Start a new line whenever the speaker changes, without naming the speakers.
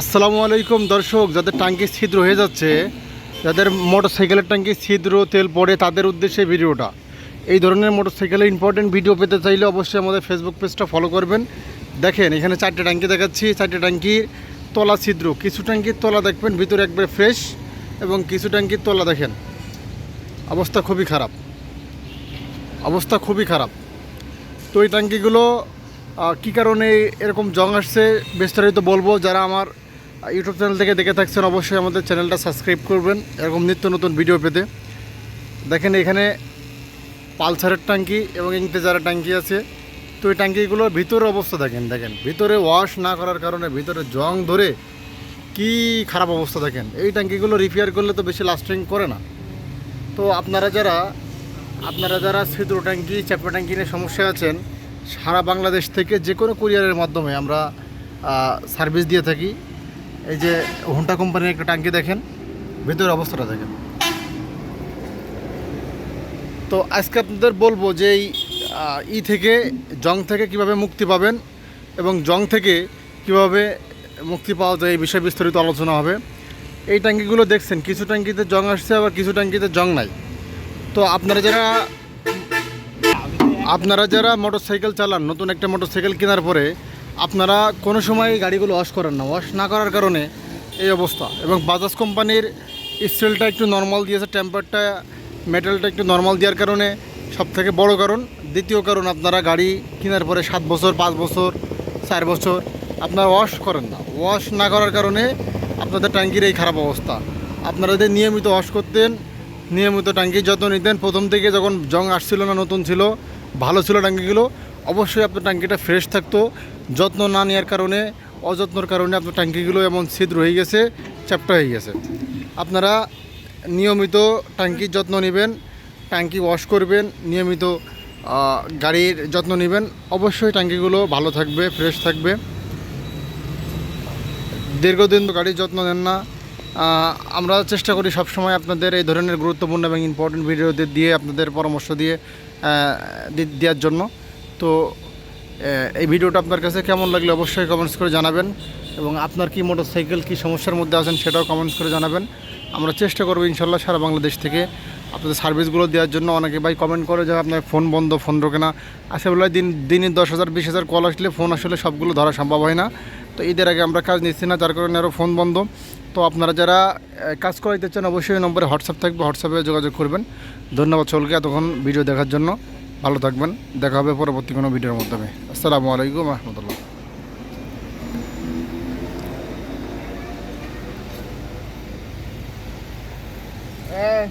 আসসালামু আলাইকুম দর্শক, যাদের ট্যাঙ্কি ছিদ্র হয়ে যাচ্ছে, যাদের মোটর সাইকেলের টাঙ্কি ছিদ্র, তেল পড়ে, তাদের উদ্দেশ্যে ভিডিওটা। এই ধরনের মোটর সাইকেলের ইম্পর্টেন্ট ভিডিও পেতে চাইলে অবশ্যই আমাদের ফেসবুক পেজটা ফলো করবেন। দেখেন, এখানে চারটে ট্যাঙ্কি দেখাচ্ছি। চারটে ট্যাঙ্কির তলা ছিদ্র। কিছু ট্যাঙ্কির তলা দেখবেন, ভিতরে একবারে ফ্রেশ এবং কিছু ট্যাঙ্কির তলা দেখেন। অবস্থা খুবই খারাপ। অবস্থা খুবই খারাপ। তো এই ট্যাঙ্কিগুলো কী কারণে এরকম জং আসছে, বিস্তারিত বলব। যারা আমার ইউটিউব চ্যানেল থেকে দেখে থাকছেন অবশ্যই আমাদের চ্যানেলটা সাবস্ক্রাইব করবেন, এরকম নিত্য নতুন ভিডিও পেতে। দেখেন এখানে পালসারের ট্যাঙ্কি এবং ইংতেজারের ট্যাঙ্কি আছে। তো এই ট্যাঙ্কিগুলোর ভিতরে অবস্থা দেখেন দেখেন। ভিতরে ওয়াশ না করার কারণে ভিতরে জং ধরে কি খারাপ অবস্থা দেখেন। এই ট্যাঙ্কিগুলো রিপেয়ার করলে তো বেশি লাস্টিং করে না। তো আপনারা যারা আপনারা যারা ছিদ্র ট্যাঙ্কি চ্যাপা ট্যাঙ্কি নিয়ে সমস্যা আছেন, সারা বাংলাদেশ থেকে যে কোনো কুরিয়ারের মাধ্যমে আমরা সার্ভিস দিয়ে থাকি। এই যে হোন্টা কোম্পানির একটা ট্যাঙ্কি দেখেন, ভেতরের অবস্থাটা দেখেন। তো আজকে আপনাদের বলব যে এই ই থেকে, জং থেকে কীভাবে মুক্তি পাবেন এবং জং থেকে কীভাবে মুক্তি পাওয়া যায় এই বিষয়ে বিস্তারিত আলোচনা হবে। এই ট্যাঙ্কিগুলো দেখছেন, কিছু ট্যাঙ্কিতে জং আসছে, আবার কিছু ট্যাঙ্কিতে জং নাই। তো আপনারা যারা আপনারা যারা মোটর সাইকেল চালান, নতুন একটা মোটর সাইকেল কেনার পরে আপনারা কোনো সময় গাড়িগুলো ওয়াশ করেন না। ওয়াশ না করার কারণে এই অবস্থা। এবং বাজাজ কোম্পানির স্টিলটা একটু নর্মাল দিয়েছে টেম্পারটা মেটালটা একটু নর্মাল দেওয়ার কারণে সব থেকে বড় কারণ। দ্বিতীয় কারণ, আপনারা গাড়ি কেনার পরে সাত বছর, পাঁচ বছর, চার বছর আপনারা ওয়াশ করেন না। ওয়াশ না করার কারণে আপনাদের ট্যাঙ্কির এই খারাপ অবস্থা। আপনারা যদি নিয়মিত ওয়াশ করতেন, নিয়মিত ট্যাঙ্কির যত্ন নিতেন, প্রথম থেকে যখন জং আসছিল না, নতুন ছিল, ভালো ছিল ট্যাঙ্কিগুলো অবশ্যই আপনার ট্যাঙ্কিটা ফ্রেশ থাকতো। যত্ন না নেওয়ার কারণে, অযত্নর কারণে আপনার ট্যাঙ্কিগুলো এমন ছিদ্র হয়ে গেছে, চ্যাপ্টা হয়ে গেছে। আপনারা নিয়মিত ট্যাঙ্কির যত্ন নেবেন, ট্যাঙ্কি ওয়াশ করবেন, নিয়মিত গাড়ির যত্ন নেবেন। অবশ্যই ট্যাঙ্কিগুলো ভালো থাকবে ফ্রেশ থাকবে। দীর্ঘদিন তো গাড়ির যত্ন নেন না। আমরা চেষ্টা করি সবসময় আপনাদের এই ধরনের গুরুত্বপূর্ণ এবং ইম্পর্টেন্ট ভিডিও দিয়ে, আপনাদের পরামর্শ দিয়ে দেওয়ার জন্য। তো এই ভিডিওটা আপনার কাছে কেমন লাগলে অবশ্যই কমেন্টস করে জানাবেন এবং আপনার কি মোটর সাইকেল কী সমস্যার মধ্যে আছেন সেটাও কমেন্টস করে জানাবেন। আমরা চেষ্টা করব ইনশাল্লাহ সারা বাংলাদেশ থেকে আপনাদের সার্ভিসগুলো দেওয়ার জন্য। অনেকে ভাই কমেন্ট করে যে আপনার ফোন বন্ধ ফোন ঢোকে না। আসলে দিন, দিনে দশ হাজার, বিশ হাজার কল আসলে ফোন আসলে সবগুলো ধরা সম্ভব হয় না। তো ঈদের আগে আমরা কাজ নিচ্ছি না, যার কারণে আরও ফোন বন্ধ। তো আপনারা যারা কাজ করাইতে চান অবশ্যই নম্বরে হোয়াটসঅ্যাপ থাকবে। হোয়াটসঅ্যাপে যোগাযোগ করবেন। ধন্যবাদ সকলকে এতক্ষণ ভিডিও দেখার জন্য। ভালো থাকবেন। দেখা হবে পরবর্তী কোনো ভিডিওর মাধ্যমে। আসসালামু আলাইকুম রহমতুল্লাহ।
Eh,